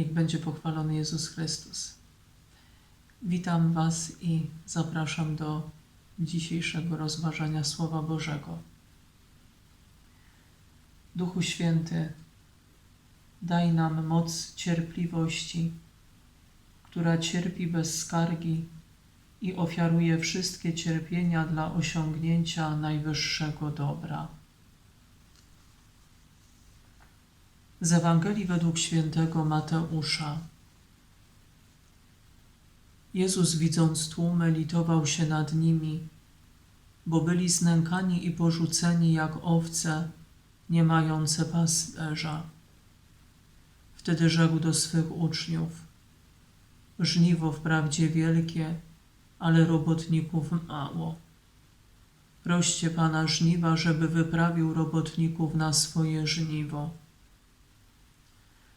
Niech będzie pochwalony Jezus Chrystus. Witam Was i zapraszam do dzisiejszego rozważania Słowa Bożego. Duchu Święty, daj nam moc cierpliwości, która cierpi bez skargi i ofiaruje wszystkie cierpienia dla osiągnięcia najwyższego dobra. Z Ewangelii według świętego Mateusza. Jezus, widząc tłumy, litował się nad nimi, bo byli znękani i porzuceni jak owce, nie mające pasterza. Wtedy rzekł do swych uczniów: Żniwo wprawdzie wielkie, ale robotników mało. Proście Pana żniwa, żeby wyprawił robotników na swoje żniwo.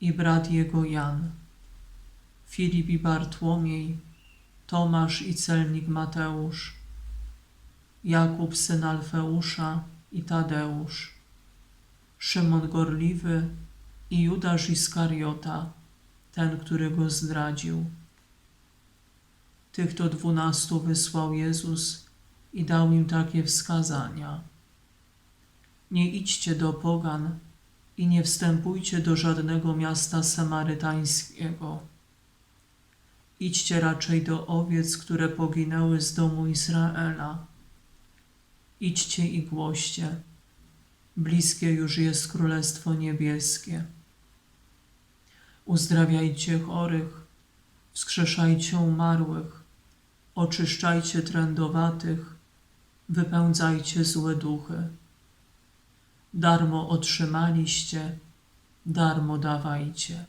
i brat jego Jan. Filip i Bartłomiej, Tomasz i celnik Mateusz, Jakub syn Alfeusza i Tadeusz, Szymon Gorliwy i Judasz Iskariota, ten, który go zdradził. Tych to dwunastu wysłał Jezus i dał im takie wskazania. Nie idźcie do pogan i nie wstępujcie do żadnego miasta samarytańskiego. Idźcie raczej do owiec, które poginęły z domu Izraela. Idźcie i głoście. Bliskie już jest Królestwo Niebieskie. Uzdrawiajcie chorych, wskrzeszajcie umarłych, oczyszczajcie trędowatych, wypędzajcie złe duchy. Darmo otrzymaliście, darmo dawajcie.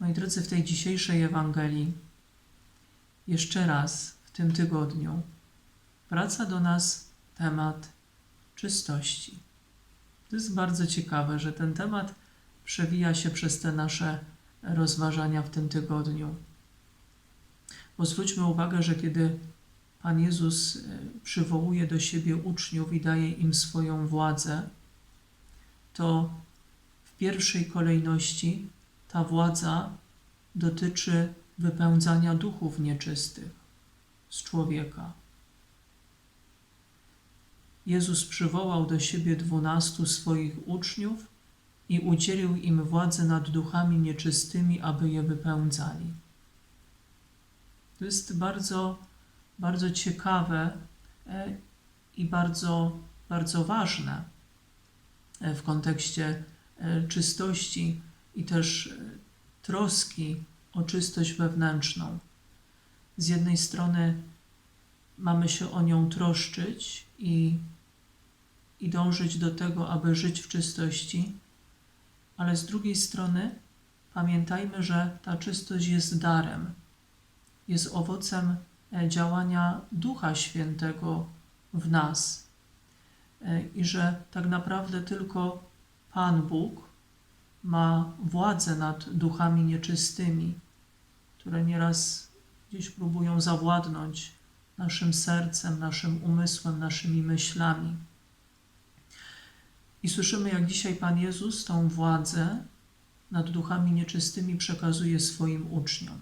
Moi drodzy, w tej dzisiejszej Ewangelii, jeszcze raz w tym tygodniu, wraca do nas temat czystości. To jest bardzo ciekawe, że ten temat przewija się przez te nasze rozważania w tym tygodniu. Bo zwróćmy uwagę, że kiedy Pan Jezus e, przywołuje do siebie uczniów i daje im swoją władzę, to w pierwszej kolejności ta władza dotyczy wypędzania duchów nieczystych z człowieka. Jezus przywołał do siebie dwunastu swoich uczniów i udzielił im władzy nad duchami nieczystymi, aby je wypędzali. To jest bardzo, bardzo ciekawe e, i bardzo, bardzo ważne e, w kontekście e, czystości i też troski o czystość wewnętrzną. Z jednej strony mamy się o nią troszczyć i, i dążyć do tego, aby żyć w czystości, ale z drugiej strony pamiętajmy, że ta czystość jest darem, jest owocem działania Ducha Świętego w nas e, i że tak naprawdę tylko Pan Bóg ma władzę nad duchami nieczystymi, które nieraz gdzieś próbują zawładnąć naszym sercem, naszym umysłem, naszymi myślami. I słyszymy, jak dzisiaj Pan Jezus tą władzę nad duchami nieczystymi przekazuje swoim uczniom.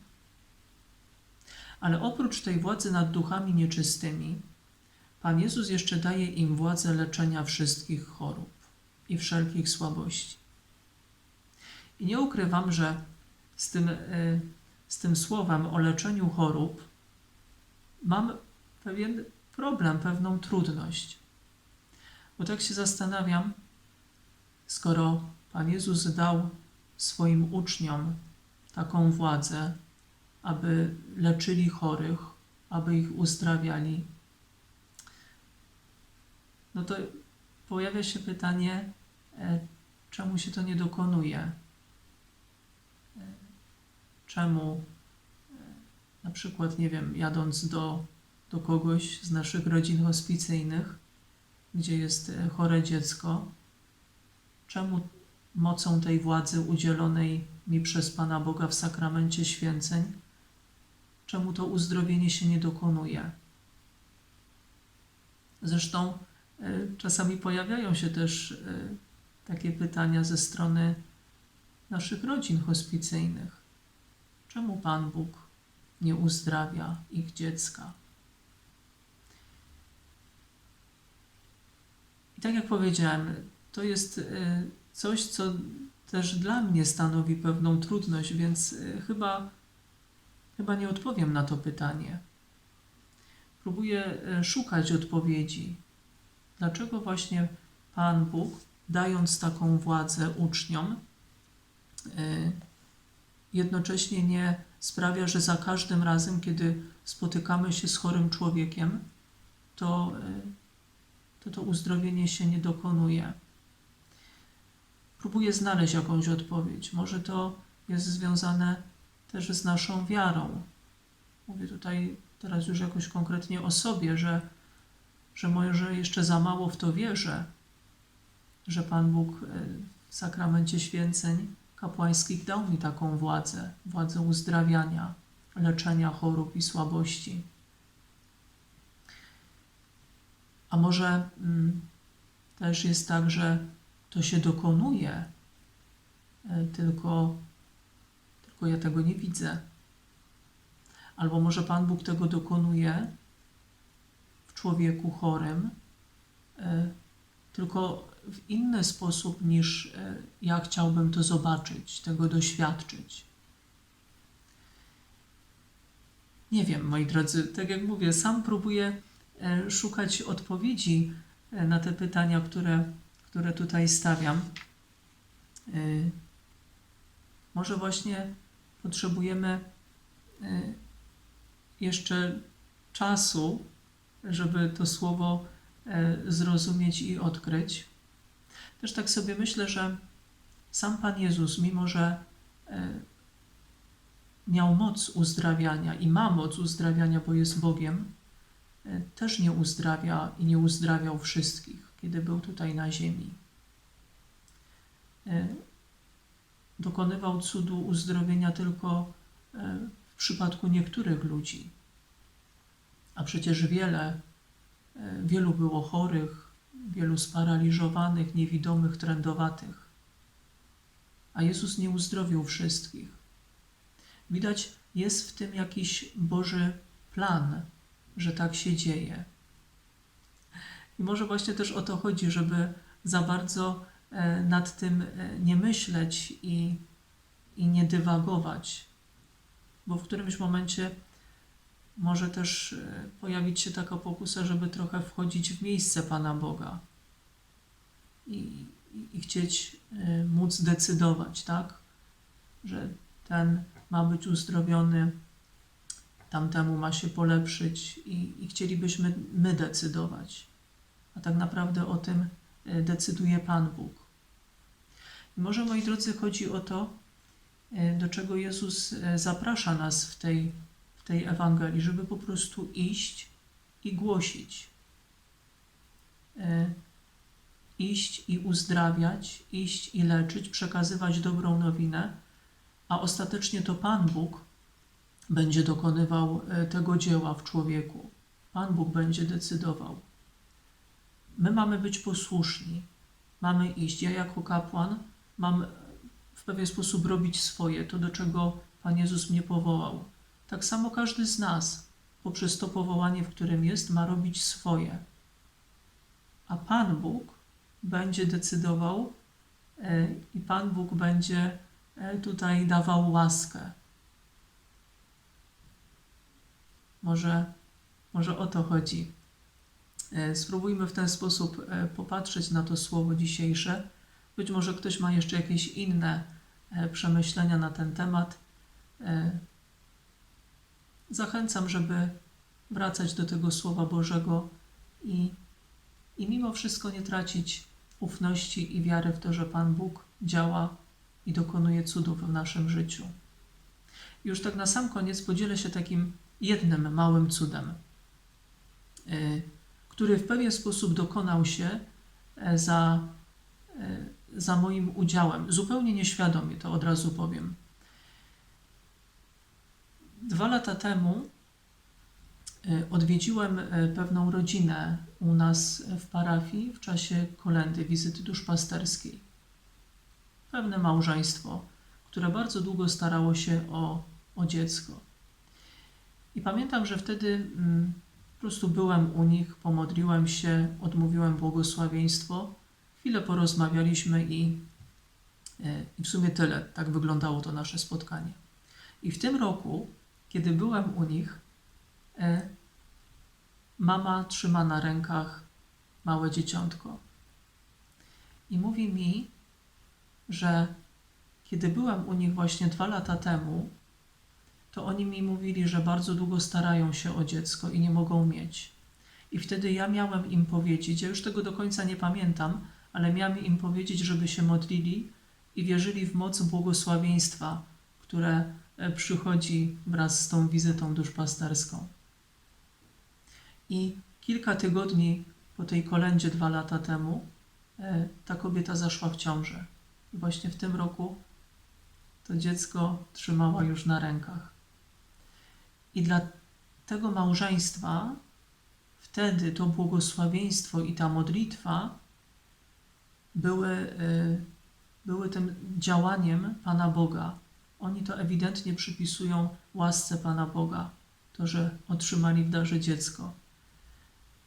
Ale oprócz tej władzy nad duchami nieczystymi, Pan Jezus jeszcze daje im władzę leczenia wszystkich chorób i wszelkich słabości. I nie ukrywam, że z tym, y, z tym słowem o leczeniu chorób mam pewien problem, pewną trudność. Bo tak się zastanawiam, skoro Pan Jezus dał swoim uczniom taką władzę, aby leczyli chorych, aby ich uzdrawiali, no to pojawia się pytanie, e, czemu się to nie dokonuje? E, Czemu e, na przykład, nie wiem, jadąc do, do kogoś z naszych rodzin hospicyjnych, gdzie jest chore dziecko, czemu mocą tej władzy udzielonej mi przez Pana Boga w sakramencie święceń, czemu to uzdrowienie się nie dokonuje? Zresztą e, czasami pojawiają się też e, takie pytania ze strony naszych rodzin hospicyjnych. Czemu Pan Bóg nie uzdrawia ich dziecka? I tak jak powiedziałem, to jest e, coś, co też dla mnie stanowi pewną trudność, więc chyba, chyba nie odpowiem na to pytanie. Próbuję e, szukać odpowiedzi. Dlaczego właśnie Pan Bóg, dając taką władzę uczniom, e, jednocześnie nie sprawia, że za każdym razem, kiedy spotykamy się z chorym człowiekiem, to e, to, to uzdrowienie się nie dokonuje. Próbuję znaleźć jakąś odpowiedź. Może to jest związane też z naszą wiarą. Mówię tutaj teraz już jakoś konkretnie o sobie, że, że może jeszcze za mało w to wierzę, że Pan Bóg e, w sakramencie święceń kapłańskich dał mi taką władzę, władzę uzdrawiania, leczenia chorób i słabości. A może mm, też jest tak, że to się dokonuje, e, tylko, tylko ja tego nie widzę. Albo może Pan Bóg tego dokonuje w człowieku chorym, e, tylko w inny sposób niż e, ja chciałbym to zobaczyć, tego doświadczyć. Nie wiem, moi drodzy, tak jak mówię, sam próbuję e, szukać odpowiedzi na te pytania, które, które tutaj stawiam. Może właśnie potrzebujemy e, jeszcze czasu, żeby to słowo e, zrozumieć i odkryć. Też tak sobie myślę, że sam Pan Jezus, mimo że e, miał moc uzdrawiania i ma moc uzdrawiania, bo jest Bogiem, też nie uzdrawia i nie uzdrawiał wszystkich, kiedy był tutaj na ziemi. Dokonywał cudu uzdrowienia tylko e, w przypadku niektórych ludzi. A przecież wiele, e, wielu było chorych, wielu sparaliżowanych, niewidomych, trędowatych. A Jezus nie uzdrowił wszystkich. Widać, jest w tym jakiś Boży plan, że tak się dzieje. I może właśnie też o to chodzi, żeby za bardzo nad tym e, nie myśleć i, i nie dywagować, bo w którymś momencie może też e, pojawić się taka pokusa, żeby trochę wchodzić w miejsce Pana Boga i, i, chcieć e, móc decydować, tak? Że ten ma być uzdrowiony, tamtemu ma się polepszyć i, i chcielibyśmy my decydować. A tak naprawdę o tym e, decyduje Pan Bóg. I może, moi drodzy, chodzi o to, e, do czego Jezus e, zaprasza nas w tej, w tej Ewangelii, żeby po prostu iść i głosić. E, Iść i uzdrawiać, iść i leczyć, przekazywać dobrą nowinę, a ostatecznie to Pan Bóg będzie dokonywał e, tego dzieła w człowieku. Pan Bóg będzie decydował. My mamy być posłuszni, mamy iść. Ja jako kapłan mam w pewien sposób robić swoje, to do czego Pan Jezus mnie powołał. Tak samo każdy z nas, poprzez to powołanie, w którym jest, ma robić swoje. A Pan Bóg będzie decydował e, i Pan Bóg będzie e, tutaj dawał łaskę. Może, może o to chodzi. E, Spróbujmy w ten sposób e, popatrzeć na to słowo dzisiejsze. Być może ktoś ma jeszcze jakieś inne e, przemyślenia na ten temat. Zachęcam, żeby wracać do tego Słowa Bożego i, i mimo wszystko nie tracić ufności i wiary w to, że Pan Bóg działa i dokonuje cudów w naszym życiu. Już tak na sam koniec podzielę się takim jednym małym cudem, który w pewien sposób dokonał się e, za, e, za moim udziałem. Zupełnie nieświadomie, to od razu powiem. Dwa lata temu y, odwiedziłem pewną rodzinę u nas w parafii w czasie kolendy, wizyty duszpasterskiej. Pewne małżeństwo, które bardzo długo starało się o, o dziecko. I pamiętam, że wtedy mm, po prostu byłem u nich, pomodliłem się, odmówiłem błogosławieństwo. Chwilę porozmawialiśmy i, e, i w sumie tyle. Tak wyglądało to nasze spotkanie. I w tym roku, kiedy byłem u nich, e, mama trzyma na rękach małe dzieciątko. I mówi mi, że kiedy byłem u nich właśnie dwa lata temu, to oni mi mówili, że bardzo długo starają się o dziecko i nie mogą mieć. I wtedy ja miałem im powiedzieć, ja już tego do końca nie pamiętam, ale miałem im powiedzieć, żeby się modlili i wierzyli w moc błogosławieństwa, które e, przychodzi wraz z tą wizytą duszpasterską. I kilka tygodni po tej kolędzie dwa lata temu e, ta kobieta zaszła w ciążę. I właśnie w tym roku to dziecko trzymała już na rękach. I dla tego małżeństwa wtedy to błogosławieństwo i ta modlitwa były, y, były tym działaniem Pana Boga. Oni to ewidentnie przypisują łasce Pana Boga, to, że otrzymali w darze dziecko.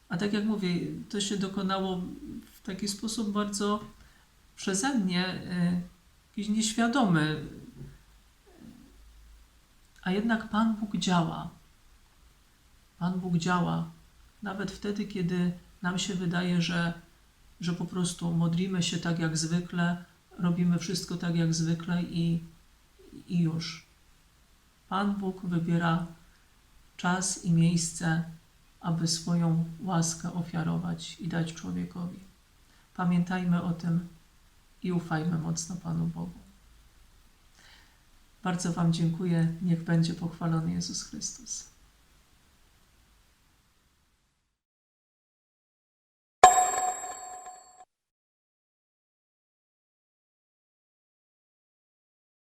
A tak jak mówię, to się dokonało w taki sposób bardzo przeze mnie, y, jakiś nieświadomy, a jednak Pan Bóg działa. Pan Bóg działa nawet wtedy, kiedy nam się wydaje, że, że po prostu modlimy się tak jak zwykle, robimy wszystko tak jak zwykle i, i już. Pan Bóg wybiera czas i miejsce, aby swoją łaskę ofiarować i dać człowiekowi. Pamiętajmy o tym i ufajmy mocno Panu Bogu. Bardzo Wam dziękuję. Niech będzie pochwalony Jezus Chrystus.